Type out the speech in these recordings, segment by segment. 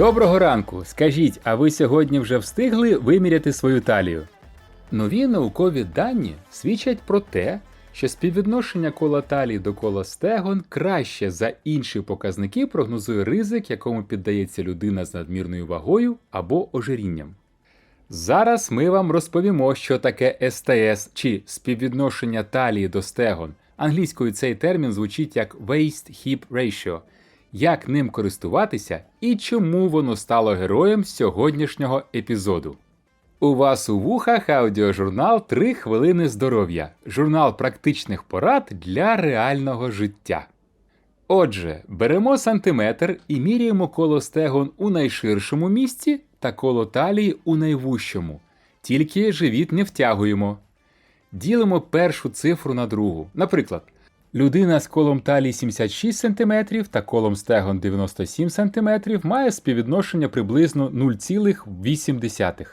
Доброго ранку! Скажіть, а ви сьогодні вже встигли виміряти свою талію? Нові наукові дані свідчать про те, що співвідношення кола талії до кола стегон краще за інші показники прогнозує ризик, якому піддається людина з надмірною вагою або ожирінням. Зараз ми вам розповімо, що таке СТС чи співвідношення талії до стегон. Англійською цей термін звучить як Waist-Hip Ratio, як ним користуватися і чому воно стало героєм сьогоднішнього епізоду. У вас у вухах аудіожурнал «3 хвилини здоров'я, журнал практичних порад для реального життя. Отже, беремо сантиметр і міряємо коло стегон у найширшому місці та коло талії у найвужчому. Тільки живіт не втягуємо. Ділимо першу цифру на другу. Наприклад, людина з колом талії 76 см та колом стегон 97 см має співвідношення приблизно 0,8.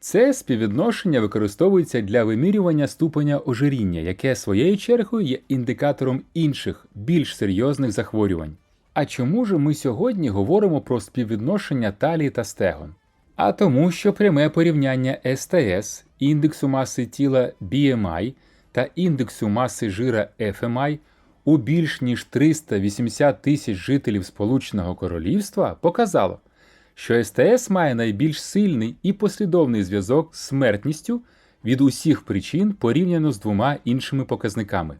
Це співвідношення використовується для вимірювання ступеня ожиріння, яке своєю чергою є індикатором інших, більш серйозних захворювань. А чому ж ми сьогодні говоримо про співвідношення талії та стегон? А тому, що пряме порівняння СТС, індексу маси тіла BMI та індексу маси жира FMI у більш ніж 380 тисяч жителів Сполученого Королівства показало, що СТС має найбільш сильний і послідовний зв'язок з смертністю від усіх причин порівняно з двома іншими показниками.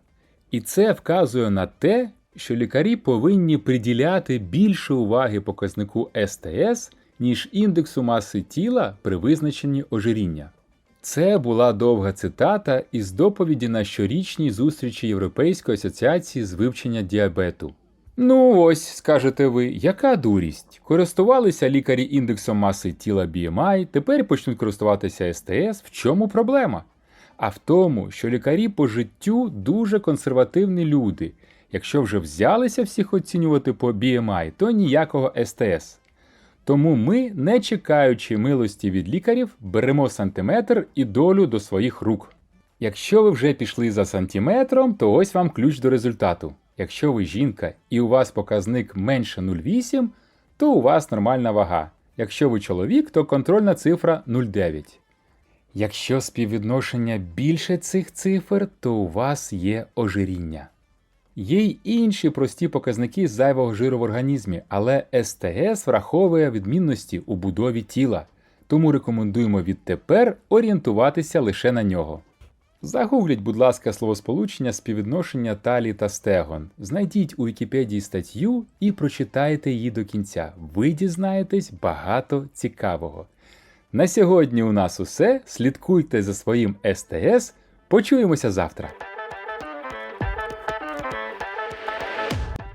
І це вказує на те, що лікарі повинні приділяти більше уваги показнику СТС, ніж індексу маси тіла при визначенні ожиріння. Це була довга цитата із доповіді на щорічній зустрічі Європейської асоціації з вивчення діабету. Ну ось, скажете ви, яка дурість? Користувалися лікарі індексом маси тіла BMI, тепер почнуть користуватися СТС. В чому проблема? А в тому, що лікарі по життю дуже консервативні люди. Якщо вже взялися всіх оцінювати по BMI, то ніякого СТС. Тому ми, не чекаючи милості від лікарів, беремо сантиметр і долю до своїх рук. Якщо ви вже пішли за сантиметром, то ось вам ключ до результату. Якщо ви жінка і у вас показник менше 0,8, то у вас нормальна вага. Якщо ви чоловік, то контрольна цифра 0,9. Якщо співвідношення більше цих цифр, то у вас є ожиріння. Є й інші прості показники зайвого жиру в організмі, але СТС враховує відмінності у будові тіла, тому рекомендуємо відтепер орієнтуватися лише на нього. Загугліть, будь ласка, словосполучення співвідношення талії та стегон. Знайдіть у Вікіпедії статтю і прочитайте її до кінця. Ви дізнаєтесь багато цікавого. На сьогодні у нас усе. Слідкуйте за своїм СТС. Почуємося завтра.